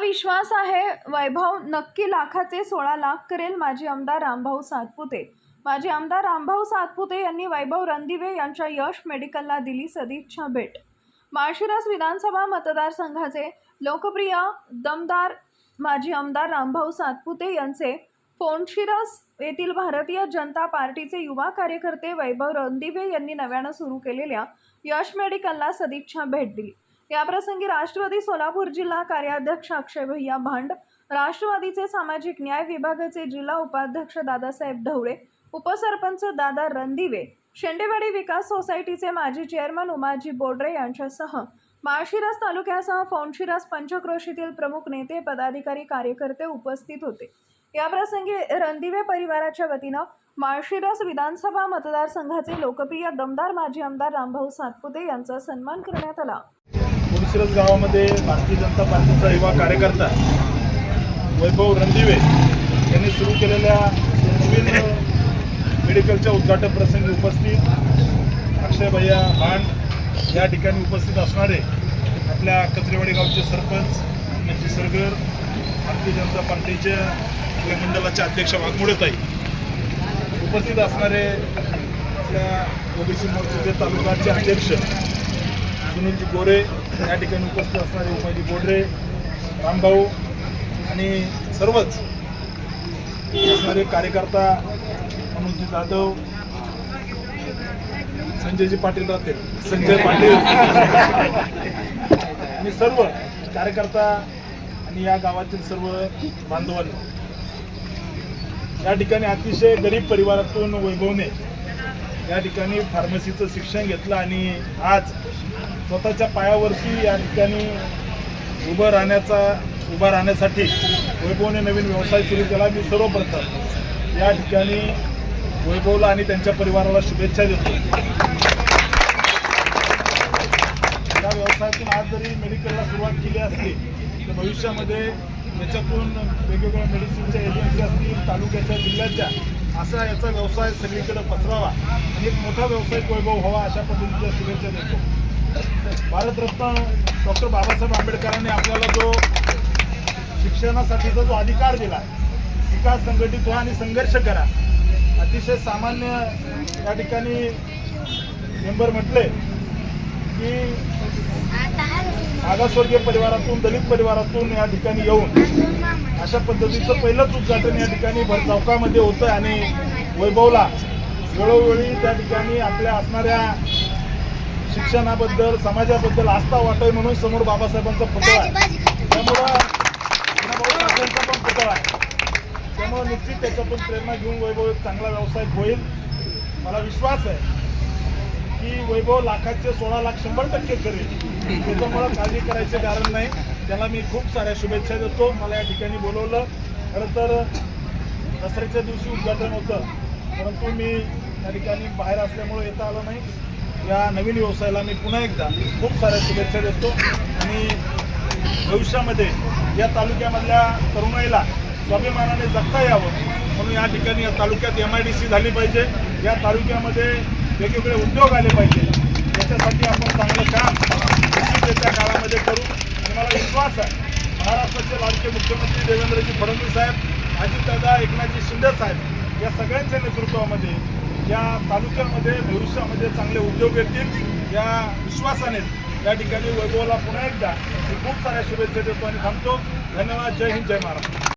विश्वास आहे. वैभव नक्की लाखाचे सोळा लाख करेल माजी आमदार रामभाऊ सातपुते. माजी आमदार रामभाऊ सातपुते यांनी वैभव रणदिवे यांच्या यश मेडिकलला दिली सदिच्छा भेट. माळशिरस विधानसभा मतदारसंघाचे लोकप्रिय दमदार माजी आमदार रामभाऊ सातपुते यांचे फोनशिरस येथील भारतीय जनता पार्टीचे युवा कार्यकर्ते वैभव रणदिवे यांनी नव्यानं सुरू केलेल्या यश मेडिकलला सदिच्छा भेट दिली. याप्रसंगी राष्ट्रवादी सोलापूर जिल्हा कार्याध्यक्ष अक्षय भैया भांड राष्ट्रवादीचे सामाजिक न्याय विभागाचे जिल्हा उपाध्यक्ष दादासाहेब ढवळे उपसरपंच दादा रणदिवे शेंडेवाडी विकास सोसायटीचे माजी चेअरमन उमाजी बोडरे यांच्यासह माळशिरस तालुक्यासह फोनशिरस पंचक्रोशीतील प्रमुख नेते पदाधिकारी कार्यकर्ते उपस्थित होते. याप्रसंगी रणदिवे परिवाराच्या वतीनं माळशिरस विधानसभा मतदारसंघाचे लोकप्रिय दमदार माजी आमदार रामभाऊ सातपुते यांचा सन्मान करण्यात आला. मुळशिरस गावामध्ये भारतीय जनता पार्टीचा युवा कार्यकर्ता वैभव रणदिवे यांनी सुरू केलेल्या नवीन मेडिकलच्या उद्घाटन प्रसंगी उपस्थित अक्षय भैया भांड या ठिकाणी उपस्थित असणारे आपल्या कचरेवाडी गावचे सरपंच यांची सरगर भारतीय जनता पार्टीच्या आपल्या मंडळाचे अध्यक्ष वाघमोडेताई उपस्थित असणारे आपल्या ओबीसी मोर्चाचे तालुकाचे अध्यक्ष सुनीलजी गोरे या ठिकाणी उपस्थित असणारे उमाजी बोडरे रामभाऊ आणि सर्वच असणारे कार्यकर्ता मनोजी जाधव संजयजी पाटील राहतील. संजय पाटील. आणि सर्व कार्यकर्ता आणि या गावातील सर्व बांधवांना. या ठिकाणी अतिशय गरीब परिवारातून वैभवने या ठिकाणी फार्मसीचं शिक्षण घेतलं आणि आज स्वतःच्या पायावरती या ठिकाणी उभं राहण्याचा उभा राहण्यासाठी वैभवने नवीन व्यवसाय सुरू केला. मी सर्वप्रथम या ठिकाणी वैभवला आणि त्यांच्या परिवाराला शुभेच्छा देतो. या व्यवसायातून आज जरी मेडिकलला सुरुवात केली असली तर भविष्यामध्ये याच्यातून वेगवेगळ्या मेडिसिनच्या एजन्सी असतील तालुक्याच्या जिल्ह्याच्या असा याचा व्यवसाय सगळीकडे पसरावा आणि एक मोठा व्यावसायिक वैभव व्हावा अशा पद्धतीच्या शुभेच्छा देतो. भारतरत्न डॉक्टर बाबासाहेब आंबेडकरांनी आपल्याला जो शिक्षणासाठीचा जो अधिकार दिला विकास संघटित व्हा आणि संघर्ष करा अतिशय सामान्य या ठिकाणी मेंबर म्हटले की मागासवर्गीय परिवारातून दलित परिवारातून या ठिकाणी येऊन अशा पद्धतीचं पहिलंच उद्घाटन या ठिकाणी भर चौकामध्ये होतं आणि वैभवला वेळोवेळी त्या ठिकाणी आपल्या असणाऱ्या शिक्षणाबद्दल समाजाबद्दल आस्था वाटावी म्हणून समोर बाबासाहेबांचा पुतळा आहे. त्यामुळं पण पुतळा आहे. त्यामुळं निश्चित त्याच्यातून प्रेरणा घेऊन वैभव एक चांगला व्यावसायिक होईल. मला विश्वास आहे. की वैभव लाखाचे सोळा लाख शंभर टक्के करेल. त्याच्यामुळं काळजी करायचे कारण नाही. त्याला मी खूप साऱ्या शुभेच्छा देतो. मला या ठिकाणी बोलवलं. खरं तर दसऱ्याच्या दिवशी उद्घाटन होतं. परंतु मी त्या ठिकाणी बाहेर असल्यामुळे येता आलं नाही. या नवीन व्यवसायाला मी पुन्हा एकदा खूप साऱ्या शुभेच्छा देतो. आणि भविष्यामध्ये या तालुक्यामधल्या तरुणाईला स्वाभिमानाने जगता यावं. म्हणून या ठिकाणी या तालुक्यात एम आय डी सी झाली पाहिजे. या तालुक्यामध्ये वेगवेगळे उद्योग आले पाहिजे. त्याच्यासाठी आपण चांगलं काम त्या काळामध्ये करू. आणि मला विश्वास आहे महाराष्ट्राचे लाडके मुख्यमंत्री देवेंद्रजी फडणवीस साहेब अजितदादा एकनाथजी शिंदे साहेब या सगळ्यांच्या नेतृत्वामध्ये या तालुक्यामध्ये भविष्यामध्ये चांगले उद्योग येतील. या विश्वासाने या ठिकाणी वैभवला पुन्हा एकदा मी खूप साऱ्या शुभेच्छा देतो आणि थांबतो. धन्यवाद. जय हिंद जय महाराष्ट्र.